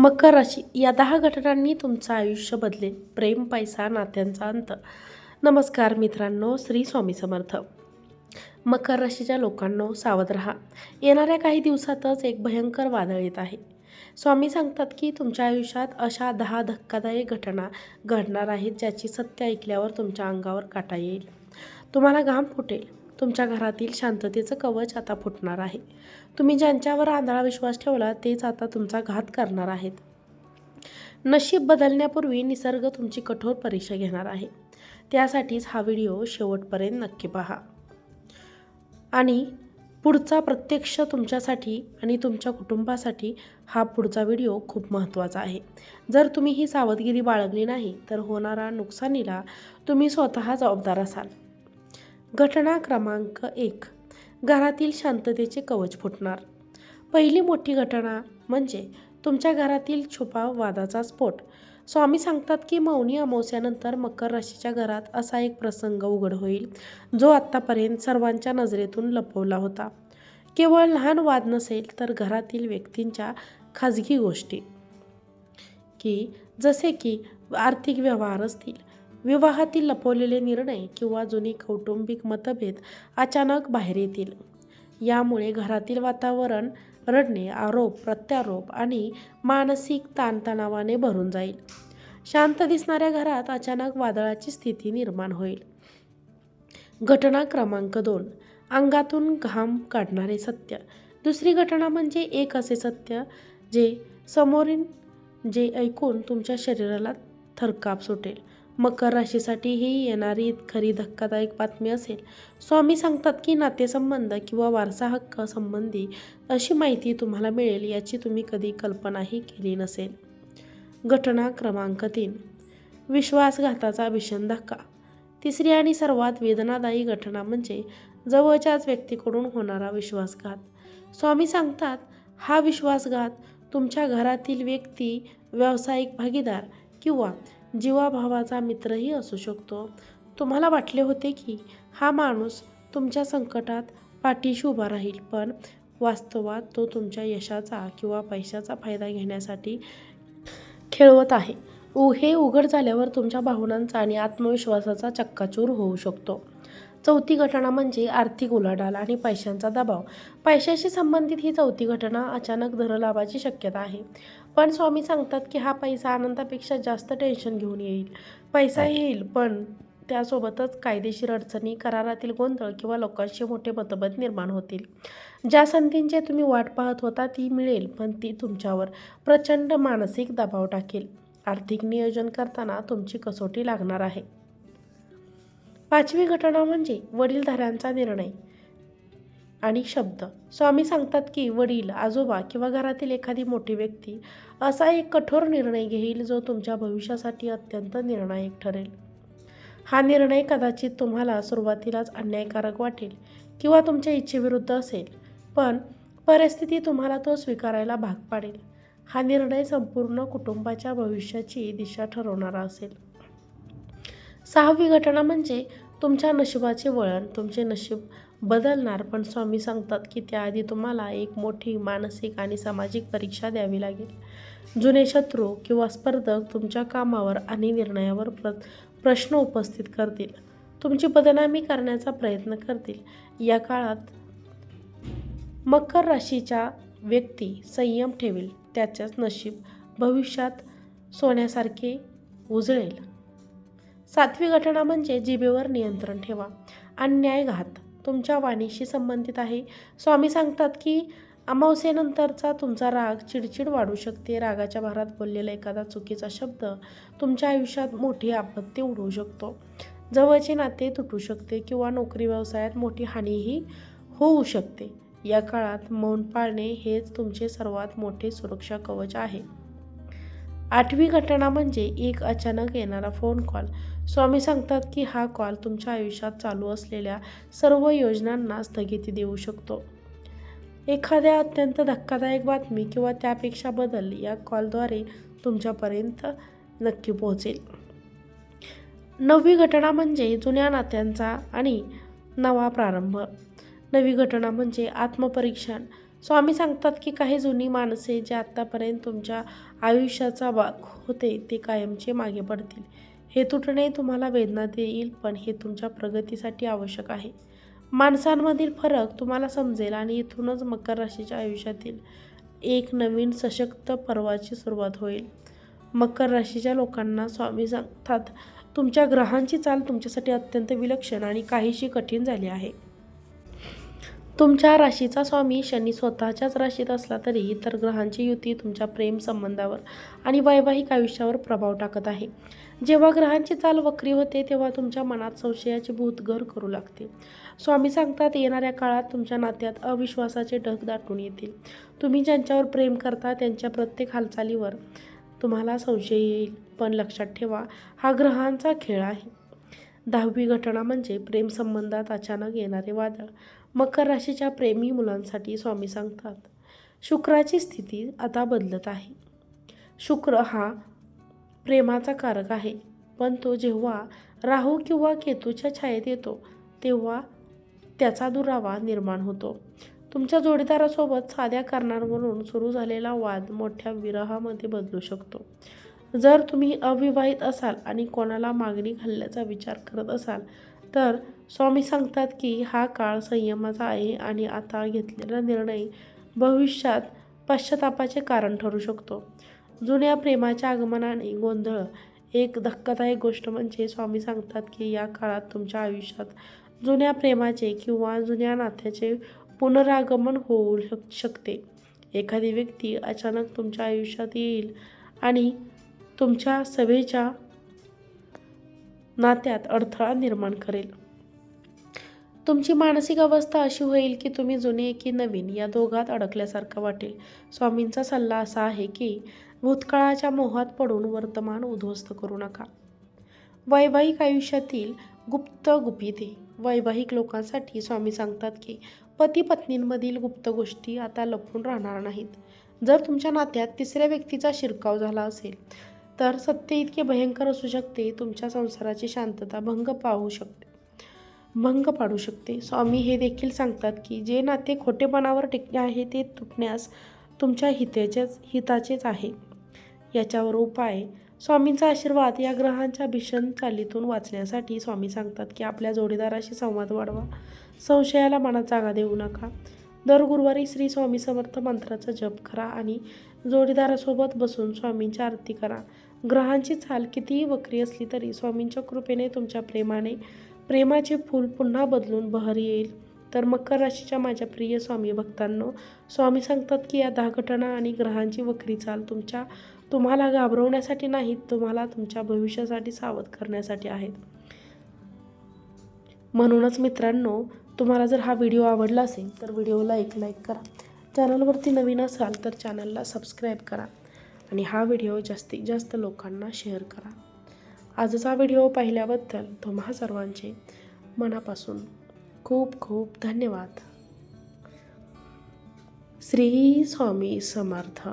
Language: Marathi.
मकर राशी या दहा घटनांनी तुमचं आयुष्य बदलेल. प्रेम पैसा नात्यांचा अंत. नमस्कार मित्रांनो श्री स्वामी समर्थ. मकर राशीच्या लोकांनो सावध रहा. येणाऱ्या काही दिवसातच एक भयंकर वादळ येत आहे. स्वामी सांगतात की तुमच्या आयुष्यात अशा दहा धक्कादायक घटना घडणार आहेत ज्याची सत्य ऐकल्यावर तुमच्या अंगावर काटा येईल. तुम्हाला घाम फुटेल. तुमच्या घरातील शांततेचं कवच आता फुटणार आहे. तुम्ही ज्यांच्यावर आंधळा विश्वास ठेवला तेच आता तुमचा घात करणार आहेत. नशीब बदलण्यापूर्वी निसर्ग तुमची कठोर परीक्षा घेणार आहे. त्यासाठीच हा व्हिडिओ शेवटपर्यंत नक्की पहा. आणि पुढचा प्रत्यक्ष तुमच्यासाठी आणि तुमच्या कुटुंबासाठी हा पुढचा व्हिडिओ खूप महत्त्वाचा आहे. जर तुम्ही ही सावधगिरी बाळगली नाही तर होणारा नुकसानीला तुम्ही स्वतः जबाबदार असाल. घटना क्रमांक एक. घरातील शांततेचे कवच फुटणार. पहिली मोठी घटना म्हणजे तुमच्या घरातील छुपा वादाचा स्फोट. स्वामी सांगतात की मौनी अमावस्यानंतर मकर राशीच्या घरात असा एक प्रसंग उघड होईल जो आत्तापर्यंत सर्वांच्या नजरेतून लपवला होता. केवळ लहान वाद नसेल तर घरातील व्यक्तींच्या खाजगी गोष्टी. की जसे की आर्थिक व्यवहार असतील विवाहातील लपवलेले निर्णय किंवा जुनी कौटुंबिक मतभेद अचानक बाहेर येतील. यामुळे घरातील वातावरण रडणे आरोप प्रत्यारोप आणि मानसिक ताणतणावाने भरून जाईल. शांत दिसणाऱ्या घरात अचानक वादळाची स्थिती निर्माण होईल. घटना क्रमांक दोन. अंगातून घाम काढणारे सत्य. दुसरी घटना म्हणजे एक असे सत्य जे समोरील जे ऐकून तुमच्या शरीराला थरकाप सुटेल. मकर राशीसाठी ही येणारी खरी धक्कादायक बातमी असेल. स्वामी सांगतात की नातेसंबंध किंवा वारसा हक्क संबंधी अशी माहिती तुम्हाला मिळेल याची तुम्ही कधी कल्पनाही केली नसेल. घटना क्रमांक तीन. विश्वासघाताचा भीषण धक्का. तिसरी आणि सर्वात वेदनादायी घटना म्हणजे जवळच्याच व्यक्तीकडून होणारा विश्वासघात. स्वामी सांगतात हा विश्वासघात तुमच्या घरातील व्यक्ती व्यावसायिक भागीदार किंवा जीवाभावाचा मित्रही असू शकतो. तुम्हाला वाटले होते की हा माणूस तुमच्या संकटात पाठीशी उभा राहील पण वास्तवात तो तुमच्या यशाचा किंवा पैशाचा फायदा घेण्यासाठी खेळवत आहे. उ हे उघड झाल्यावर तुमच्या भावनांचा आणि आत्मविश्वासाचा चक्काचूर होऊ शकतो. चौथी घटना म्हणजे आर्थिक उलाढाल आणि पैशांचा दबाव. पैशाशी संबंधित ही चौथी घटना अचानक धनलाभाची शक्यता आहे. पण स्वामी सांगतात की हा पैसा आनंदापेक्षा जास्त टेन्शन घेऊन येईल. पैसा येईल पण त्यासोबतच कायदेशीर अडचणी करारातील गोंधळ किंवा लोकांशी मोठे मतभेद निर्माण होतील. ज्या संधींचे तुम्ही वाट पाहत होता ती मिळेल पण ती तुमच्यावर प्रचंड मानसिक दबाव टाकेल. आर्थिक नियोजन करताना तुमची कसोटी लागणार आहे. पाचवी घटना म्हणजे वडीलधाऱ्यांचा निर्णय आणि शब्द. स्वामी सांगतात की वडील आजोबा किंवा घरातील एखादी मोठी व्यक्ती असा एक कठोर निर्णय घेईल जो तुमच्या भविष्यासाठी अत्यंत निर्णायक ठरेल. हा निर्णय कदाचित तुम्हाला सुरुवातीलाच अन्यायकारक वाटेल किंवा तुमच्या इच्छेविरुद्ध असेल पण परिस्थिती तुम्हाला तो स्वीकारायला भाग पाडेल. हा निर्णय संपूर्ण कुटुंबाच्या भविष्याची दिशा ठरवणारा असेल. सहावी घटना म्हणजे तुमच्या नशिबाचे वळण तुमचे नशीब बदलणार. पण स्वामी सांगतात की त्याआधी तुम्हाला एक मोठी मानसिक आणि सामाजिक परीक्षा द्यावी लागेल. जुने शत्रू किंवा स्पर्धक तुमच्या कामावर आणि निर्णयावर प्र प्रश्न उपस्थित करतील. तुमची बदनामी करण्याचा प्रयत्न करतील. या काळात मकर राशीच्या व्यक्ती संयम ठेवेल. त्याच्याच नशीब भविष्यात सोन्यासारखे उजळेल. सातवी घटना म्हणजे जिभेवर नियंत्रण ठेवा. अन्यायघात तुमच्या वाणीशी संबंधित आहे. स्वामी सांगतात की अमावस्येनंतरचा तुमचा राग चिडचिड वाढू शकते. रागाच्या भारात बोललेला एखादा चुकीचा शब्द तुमच्या आयुष्यात मोठी आपत्ती उडवू शकतो. जवळचे नाते तुटू शकते किंवा नोकरी व्यवसायात मोठी हानीही होऊ शकते. या काळात मौन पाळणे हेच तुमचे सर्वात मोठे सुरक्षा कवच आहे. आठवी घटना म्हणजे एक अचानक येणारा फोन कॉल स्वामी सांगतात की हा कॉल तुमच्या आयुष्यात चालू असलेल्या सर्व योजनांना स्थगिती देऊ शकतो. एखाद्या अत्यंत धक्कादायक बातमी किंवा त्यापेक्षा बदल या कॉलद्वारे तुमच्यापर्यंत नक्की पोहोचेल. नववी घटना म्हणजे जुन्या नात्यांचा आणि नवा प्रारंभ. नवी घटना म्हणजे आत्मपरीक्षण. स्वामी सांगतात की काही जुनी माणसे जे आत्तापर्यंत तुमच्या आयुष्याचा भाग होते ते कायमचे मागे पडतील. हे तुटणे तुम्हाला वेदना देईल पण हे तुमच्या प्रगतीसाठी आवश्यक आहे. माणसांमधील फरक तुम्हाला समजेल आणि इथूनच मकर राशीच्या आयुष्यातील एक नवीन सशक्त पर्वाची सुरुवात होईल. मकर राशीच्या लोकांना स्वामी सांगतात तुमच्या ग्रहांची चाल तुमच्यासाठी अत्यंत विलक्षण आणि काहीशी कठीण झाली आहे. तुमच्या राशीचा स्वामी शनी स्वतःच्याच राशीत असला तरी इतर ग्रहांची युती तुमच्या प्रेम संबंधावर आणि वैवाहिक आयुष्यावर प्रभाव टाकत आहे. जेव्हा ग्रहांची चाल वक्री होते तेव्हा तुमच्या मनात संशयाची भूतघर करू लागते. स्वामी सांगतात येणाऱ्या काळात तुमच्या नात्यात अविश्वासाचे ढग दाटून येतील. तुम्ही ज्यांच्यावर प्रेम करता त्यांच्या प्रत्येक हालचालीवर तुम्हाला संशय येईल. पण लक्षात ठेवा हा ग्रहांचा खेळ आहे. दहावी घटना म्हणजे प्रेमसंबंधात अचानक येणारे वादळ. मकर राशीच्या प्रेमी मुलांसाठी स्वामी सांगतात शुक्राची स्थिती आता बदलत आहे. शुक्र हा प्रेमाचा कारक आहे पण तो जेव्हा राहू किंवा केतूच्या छायेत येतो तेव्हा त्याचा दुरावा निर्माण होतो. तुमच्या जोडीदारासोबत साध्या कारणांवरून सुरू झालेला वाद मोठ्या विरहामध्ये बदलू शकतो. जर तुम्ही अविवाहित असाल आणि कोणाला मागणी घालण्याचा विचार करत असाल तर स्वामी सांगतात की हा काळ संयमाचा आहे आणि आता घेतलेला निर्णय भविष्यात पश्चातापाचे कारण ठरू शकतो. जुन्या प्रेमाच्या आगमनाने गोंधळ. एक धक्कादायक गोष्ट म्हणजे स्वामी सांगतात की या काळात तुमच्या आयुष्यात जुन्या प्रेमाचे किंवा जुन्या नात्याचे पुनरागमन होऊ शक शकते. एखादी व्यक्ती अचानक तुमच्या आयुष्यात येईल आणि तुमच्या सभेच्या नात्यात अडथळा निर्माण करेल. तुमची मानसिक अवस्था अशी होईल की तुम्ही जुने की नवीन या दोघात अडकल्यासारखं वाटेल. स्वामींचा सल्ला असा आहे की भूतकाळाच्या मोहात पडून वर्तमान उद्ध्वस्त करू नका. वैवाहिक आयुष्यातील गुप्त गुपिते वैवाहिक लोकांसाठी स्वामी सांगतात की पती पत्नींमधील गुप्त गोष्टी आता लपून राहणार नाहीत. जर तुमच्या नात्यात तिसऱ्या व्यक्तीचा शिरकाव झाला असेल तर सत्य इतके भयंकर असू शकते तुमच्या संसाराची शांतता भंग पाहू शकते. भंग पाडू शकते. स्वामी हे देखील सांगतात की जे नाते खोटेपणावर टिकले आहे ते तुटण्यास तुमच्या हितेचेच हिताचेच आहे. याच्यावर उपाय. स्वामींचा आशीर्वाद या ग्रहांच्या भीषण चालीतून वाचण्यासाठी स्वामी सांगतात की आपल्या जोडीदाराशी संवाद वाढवा. संशयाला मनात जागा देऊ नका. दर गुरुवारी श्री स्वामी समर्थ मंत्राचा जप करा आणि जोडीदारासोबत बसून स्वामींची आरती करा. ग्रहांची चाल कितीही वक्री असली तरी स्वामींच्या कृपेने तुमच्या प्रेमाने प्रेमाचे फूल पुन्हा बदलून बहर येईल. तर मकर राशीच्या माझ्या प्रिय स्वामी भक्तांनो स्वामी सांगतात की या दहा घटना आणि ग्रहांची वक्री चाल तुमच्या तुम्हाला घाबरवण्यासाठी नाहीत तुम्हाला तुमच्या भविष्यासाठी सावध करण्यासाठी आहेत. म्हणूनच मित्रांनो तुम्हाला जर हा व्हिडिओ आवडला असेल तर व्हिडिओला एक लाईक करा. चॅनलवरती नवीन असाल तर चॅनलला सबस्क्राईब करा आणि हा व्हिडिओ जास्तीत जास्त लोकांना शेअर करा. आजचा व्हिडिओ पाहिल्याबद्दल तुम्हा सर्वांचे मनापासून खूप खूप धन्यवाद. श्री स्वामी समर्थ.